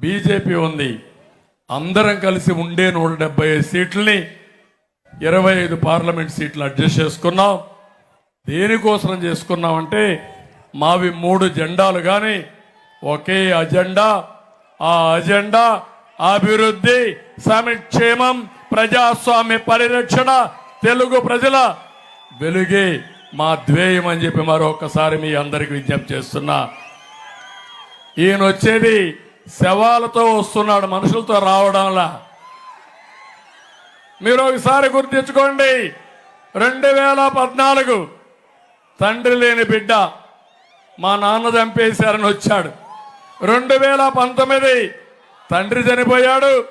BJP ఉంది. అందరం కలిసి ఉండే నూట డెబ్బై ఐదు సీట్లని ఇరవై ఐదు పార్లమెంట్ సీట్లు అడ్జస్ట్ చేసుకున్నాం. దేనికోసం చేసుకున్నామంటే మావి మూడు జెండాలు కానీ ఒకే అజెండా ఆ అజెండా అభివృద్ధి సంక్షేమం ప్రజాస్వామ్య పరిరక్షణ తెలుగు ప్రజల వెలుగే మా ధ్యేయం అని చెప్పి మరొకసారి మీ అందరికి విజ్ఞప్తి చేస్తున్నా. ఈయన వచ్చేది శవాలతో వస్తున్నాడు మనుషులతో రావడంలా. మీరు ఒకసారి గుర్తించుకోండి రెండు వేల పద్నాలుగు తండ్రి లేని బిడ్డ మా నాన్న చంపేశారని వచ్చాడు. రెండు వేల పంతొమ్మిది తండ్రి చనిపోయాడు.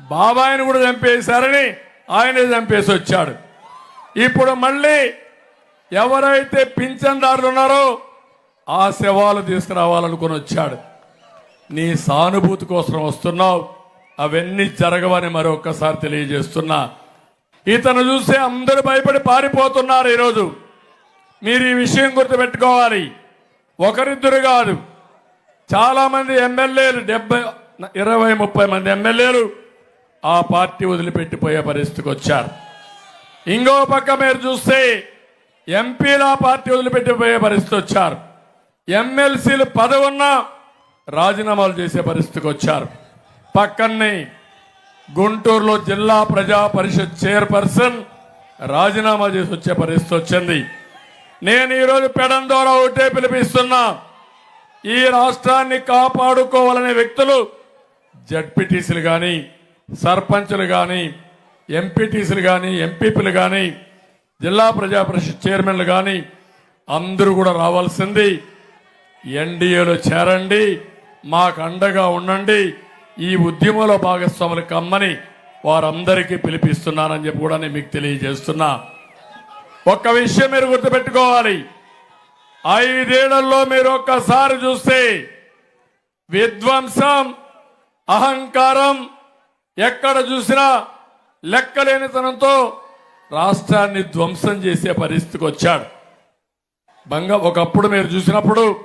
బాబాయిని కూడా చంపేశారని ఆయనే చంపేసి వచ్చాడు. ఇప్పుడు మళ్ళీ ఎవరైతే పింఛన్దారులు ఉన్నారో ఆ శవాలు తీసుకురావాలనుకుని వచ్చాడు. నీ సానుభూతి కోసం వస్తున్నావు. అవన్నీ జరగవని మరొకసారి తెలియజేస్తున్నా. ఇతను చూస్తే అందరూ భయపడి పారిపోతున్నారు ఈరోజు. మీరు ఈ విషయం గుర్తుపెట్టుకోవాలి. ఒకరిద్దరు కాదు. చాలా మంది ఎమ్మెల్యేలు డెబ్బై ఇరవై ముప్పై మంది ఎమ్మెల్యేలు ఆ పార్టీ వదిలిపెట్టిపోయే పరిస్థితికి వచ్చారు. ఇంకో పక్క మీరు చూస్తే ఎంపీల పార్టీ వదిలిపెట్టిపోయే పరిస్థితి వచ్చారు. ఎమ్మెల్సీలు పదవున్నా రాజీనామాలు చేసే పరిస్థితికి వచ్చారు. పక్కనే గుంటూరులో జిల్లా ప్రజా పరిషత్ చైర్పర్సన్ రాజీనామా చేసి వచ్చే పరిస్థితి వచ్చింది. నేను ఈరోజు పెడం ద్వారా ఒకటే పిలిపిస్తున్నా. ఈ రాష్ట్రాన్ని కాపాడుకోవాలనే వ్యక్తులు జడ్పీటీసీలు కానీ సర్పంచులు కానీ ఎంపీటీసీలు కానీ ఎంపీపీలు కానీ జిల్లా ప్రజా పరిషత్ చైర్మన్లు కానీ అందరూ కూడా రావాల్సింది ఎన్డీఏలో చేరండి. మాకు అండగా ఉండండి. ఈ ఉద్యమంలో భాగస్వాములు కమ్మని వారందరికీ పిలిపిస్తున్నానని చెప్పి కూడా నేను మీకు తెలియజేస్తున్నా. ఒక్క విషయం మీరు గుర్తుపెట్టుకోవాలి. ఐదేళ్ళలో మీరు ఒక్కసారి చూస్తే విధ్వంసం అహంకారం ఎక్కడ చూసినా లెక్కలేనితనంతో రాష్ట్రాన్ని ధ్వంసం చేసే పరిస్థితికి వచ్చాడు. బంగ ఒకప్పుడు మీరు చూసినప్పుడు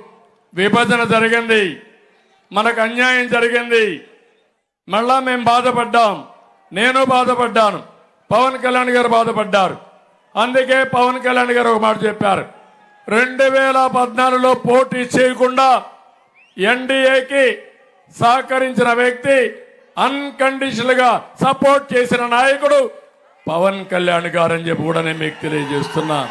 విభజన జరిగింది. మనకు అన్యాయం జరిగింది. మళ్ళా మేము బాధపడ్డాం. నేను బాధపడ్డాను. పవన్ కళ్యాణ్ గారు బాధపడ్డారు. అందుకే పవన్ కళ్యాణ్ గారు ఒక మాట చెప్పారు. రెండు వేల పద్నాలుగులో పోటీ చేయకుండా ఎన్డీఏకి సహకరించిన వ్యక్తి అన్కండిషనల్గా సపోర్ట్ చేసిన నాయకుడు పవన్ కళ్యాణ్ గారు అని చెప్పి కూడా నేను మీకు తెలియజేస్తున్నా.